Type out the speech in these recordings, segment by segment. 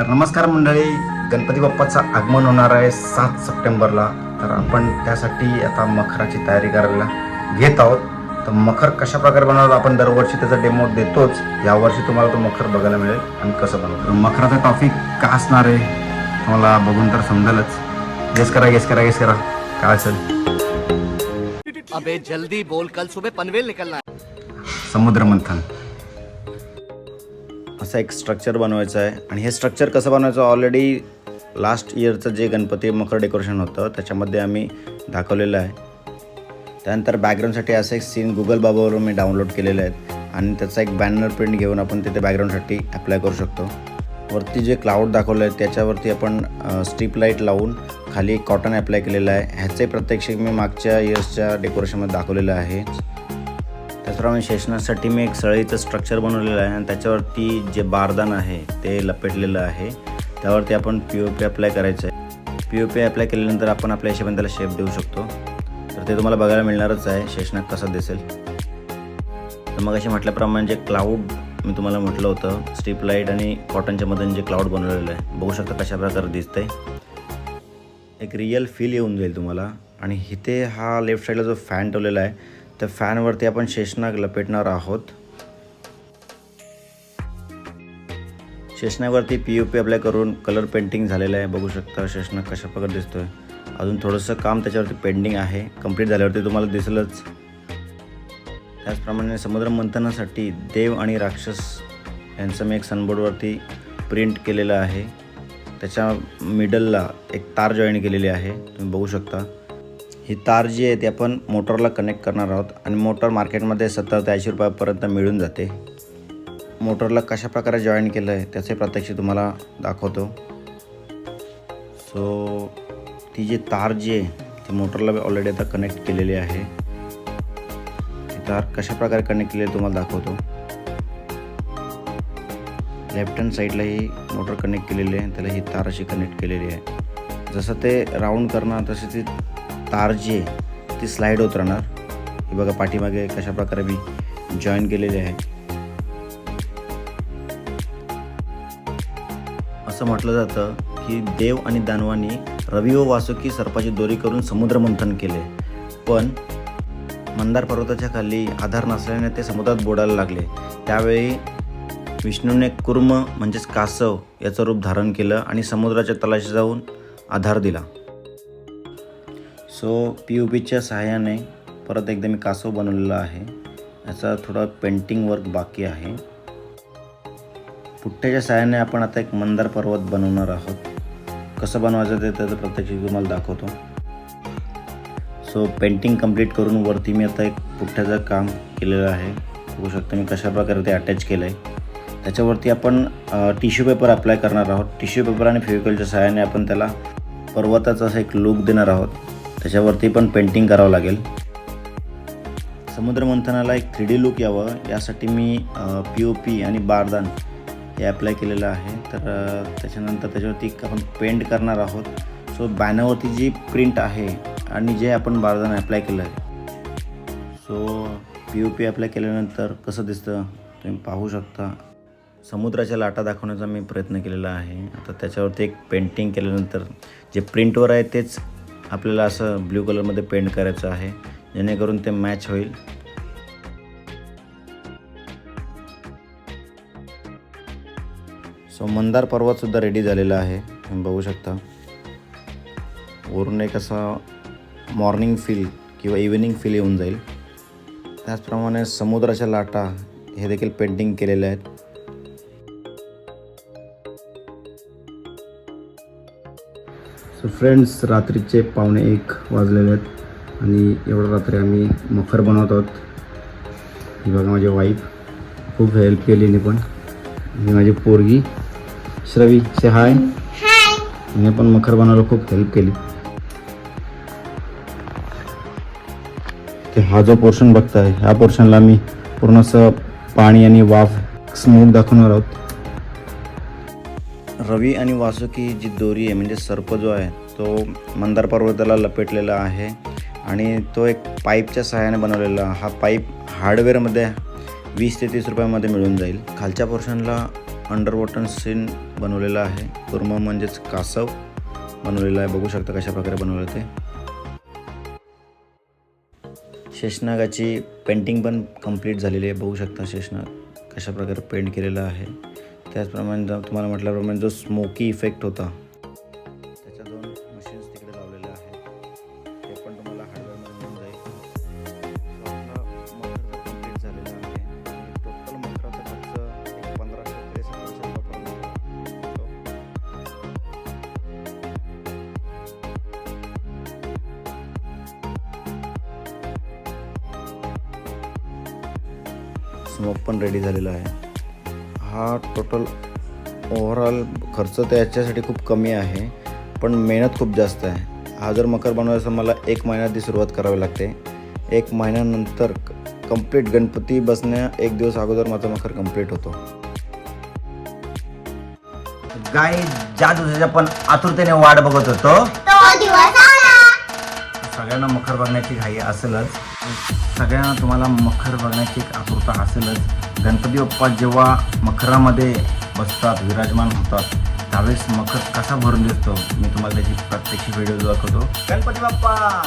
तर नमस्कार मंडळी गणपती बाप्पाचं आगमन होणार आहे सात सप्टेंबरला. तर आपण त्यासाठी आता मखराची तयारी करायला घेत आहोत. तर मखर कशा प्रकारे बनवलं आपण दरवर्षी त्याचा डेमो देतोच. यावर्षी तुम्हाला तो मखर बघायला मिळेल आणि कसं बनवतो मखराचा टॉपिक का असणार आहे तुम्हाला बघून तर समजेलच. गेस करा गेस करा गेस करा. काय असेल? अबे जल्दी बोल. कल सुबह पनवेल निकलना समुद्र मंथन. असं एक स्ट्रक्चर बनवायचं आहे. आणि हे स्ट्रक्चर कसं बनवायचं? ऑलरेडी लास्ट इयरचं जे गणपती मकर डेकोरेशन होतं त्याच्यामध्ये आम्ही दाखवलेलं आहे. त्यानंतर बॅकग्राऊंडसाठी असं एक सीन गुगल बाबावरून मी डाउनलोड केलेले आहेत आणि त्याचा एक बॅनर प्रिंट घेऊन आपण तिथे बॅकग्राऊंडसाठी अप्लाय करू शकतो. वरती जे क्लाउड दाखवलं आहे त्याच्यावरती आपण स्ट्रीप लाइट लावून खाली कॉटन अप्लाय केलेलं आहे. ह्याचे प्रत्यक्षिक मी मागच्या इयर्सच्या डेकोरेशनमध्ये दाखवलेलं आहे. त्याचप्रमाणे शेषणासाठी मी एक सळीचं स्ट्रक्चर बनवलेलं आहे आणि त्याच्यावरती जे बारदान आहे ते लपेटलेलं आहे. त्यावरती आपण पी ओ पी अप्लाय करायचं आहे. पी ओ पी अप्लाय केल्यानंतर आपण आपल्या हिशेबाने त्याला शेप देऊ शकतो. तर ते तुम्हाला बघायला मिळणारच आहे शेषनाग कसा दिसेल. तर मग असे म्हटल्याप्रमाणे जे क्लाऊड मी तुम्हाला म्हटलं होतं स्ट्रीप लाइट आणि कॉटनच्या मधून जे क्लाऊड बनवलेलं आहे बघू शकता कशा प्रकारे दिसतंय. एक रिअल फील येऊन जाईल तुम्हाला. आणि इथे हा लेफ्ट साईडला जो फॅन ठेवलेला आहे त्या फॅनवरती आपण शेषनाग लपेटणार आहोत. शेषनागवरती पी यू पी अप्लाय करून कलर पेंटिंग झालेलं आहे. बघू शकता शेषनाग कशा प्रकारे दिसतोय. अजून थोडंसं काम त्याच्यावरती पेंडिंग आहे. कंप्लीट झाल्यावरती तुम्हाला दिसलंच. त्याचप्रमाणे समुद्र मंथनासाठी देव आणि राक्षस यांचं मी एक सनबोर्डवरती प्रिंट केलेलं आहे. त्याच्या मिडलला एक तार जॉईन केलेली आहे. तुम्ही बघू शकता. ही तार जी आहे ती आपण मोटरला कनेक्ट करणार आहोत आणि मोटर मार्केटमध्ये सत्तर ते ऐंशी रुपयापर्यंत मिळून जाते. मोटरला कशा प्रकारे जॉईन केलं आहे त्याचे प्रत्यक्ष तुम्हाला दाखवतो. सो ती जी तार जी आहे ती मोटरला ऑलरेडी आता कनेक्ट केलेली आहे. ती तार कशा प्रकारे कनेक्ट केलेली तुम्हाला दाखवतो. लेफ्ट हँड साईडला ही मोटर कनेक्ट केलेली आहे त्याला ही तार अशी कनेक्ट केलेली आहे. जसं ते राऊंड करणार तसे ती तार जी आहे ती स्लाईड होत राहणार ही बघा पाठीमागे कशा प्रकारे मी जॉईन केलेली आहे. असं म्हटलं जातं की देव आणि दानवांनी रवी व वासुकी सर्पाची दोरी करून समुद्रमंथन केले. पण मंदार पर्वताच्या खाली आधार नसल्याने ते समुद्रात बोडायला लागले. त्यावेळी विष्णूने कुर्म म्हणजेच कासव याचं रूप धारण केलं आणि समुद्राच्या तलाशी जाऊन आधार दिला. सो पी यू पीच्या सहाय्याने परत एकदा मी कासव बनवलेला आहे. याचा थोडा पेंटिंग वर्क बाकी आहे. पुठ्ठ्याच्या सहाय्याने आपण आता एक मंदार पर्वत बनवणार आहोत. कसं बनवायचं ते त्याचं प्रत्यक्ष तुम्हाला दाखवतो. सो पेंटिंग कंप्लीट करून वरती मी आता एक पुठ्ठ्याचं काम केलेलं आहे. बघू शकता मी कशा प्रकारे ते अटॅच केलं आहे त्याच्यावरती आपण टिश्यू पेपर अप्लाय करणार आहोत. टिश्यू पेपर आणि फेविकलच्या सहाय्याने आपण त्याला पर्वताचा असा एक लुक देणार आहोत. त्याच्यावरती पण पेंटिंग करावं लागेल. समुद्रमंथनाला एक थ्री डी लुक यावं. यासाठी मी पी ओ पी आणि बारदान हे अप्लाय केलेलं आहे. तर त्याच्यानंतर त्याच्यावरती आपण पेंट करणार आहोत. सो बॅनरवरती जी प्रिंट आहे आणि जे आपण बारदान अप्लाय केलं आहे. So P O P apply केल्यानंतर कसं दिसतं तुम्ही पाहू शकता. समुद्राच्या लाटा दाखवण्याचा मी प्रयत्न केलेला आहे. आता त्याच्यावरती एक पेंटिंग केल्यानंतर जे प्रिंटवर आहे तेच आपल्याला असं ब्ल्यू कलरमध्ये पेंट करायचं आहे. जेणेकरून ते मॅच होईल. सो मंदार पर्वतसुद्धा रेडी झालेला आहे. तुम्ही बघू शकता. वरून एक असा मॉर्निंग फील किंवा इव्हिनिंग फील येऊन जाईल. त्याचप्रमाणे समुद्राच्या लाटा हे देखील पेंटिंग केलेले आहेत. सो फ्रेंड्स रात्रीचे पावणे एक वाजलेले आहेत आणि एवढं रात्री आम्ही मखर बनवत आहोत. ही बघा माझी वाईफ खूप हेल्प केली हिने पण. ही माझी पोरगी. श्रवी से हाय हिने पण मखर बनवायला खूप हेल्प केली. ते हा जो पोर्शन बघताय ह्या पोर्शनला मी पूर्ण असं पाणी आणि वाफ स्मोक दाखवणार आहोत. रवी आणि वासुकी जी दोरी आहे म्हणजे सर्प जो आहे तो मंदार पर्वताला लपेटलेला आहे आणि तो एक पाईपच्या सहाय्याने बनवलेला हा पाईप हार्डवेअरमध्ये वीस ते तीस रुपयामध्ये मिळून जाईल. खालच्या पोर्शनला अंडर वॉटर सीन बनवलेला आहे. कुर्म म्हणजेच कासव बनवलेला आहे. बघू शकता कशा प्रकारे बनवलं ते. शेषनागाची पेंटिंग पण कंप्लीट झालेली आहे. बघू शकता शेषनाग कशा प्रकारे पेंट केलेलं आहे. त्याचप्रमाणे जर तुम्हाला म्हटल्याप्रमाणे जो स्मोकी इफेक्ट होता त्याच्या दोन मशीन्स तिकडे लावलेल्या आहेत. ते पण तुम्हाला हार्डवेअरमध्ये मिळून जाईल. कंप्लीट आपला झालेला आहे. टोटल मखराचा खर्च एक पंधराशे ते सतराशे स्मोक पण रेडी झालेला आहे. हा टोटल ओव्हरऑल खर्च तर याच्यासाठी खूप कमी आहे पण मेहनत खूप जास्त आहे. हा जर मकर बनवायचा मला एक महिन्यात सुरुवात करावी लागते. एक महिन्यानंतर कंप्लीट गणपती बसण्या एक दिवस अगोदर माझा मकर कंप्लीट होतो. गाय ज्या दिवसाची आपण आतुरतेने वाट बघत होतो तो दिवस आला. सगळ्यांना मखर बघण्याची घाई असेलच. सगळ्यांना तुम्हाला मखर बघण्याची आतुरता असेलच. गणपती बाप्पा जेव्हा मखरामध्ये बसतात विराजमान होतात त्यावेळेस मखर कसा भरून दिसतो मी तुम्हाला त्याची प्रत्यक्ष व्हिडिओ दाखवतो. गणपती बाप्पा!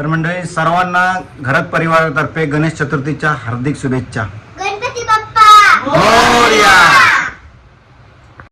तर मंडळी सर्वांना घरात परिवारातर्फे गणेश चतुर्थीच्या हार्दिक शुभेच्छा. गणपती बाप्पा!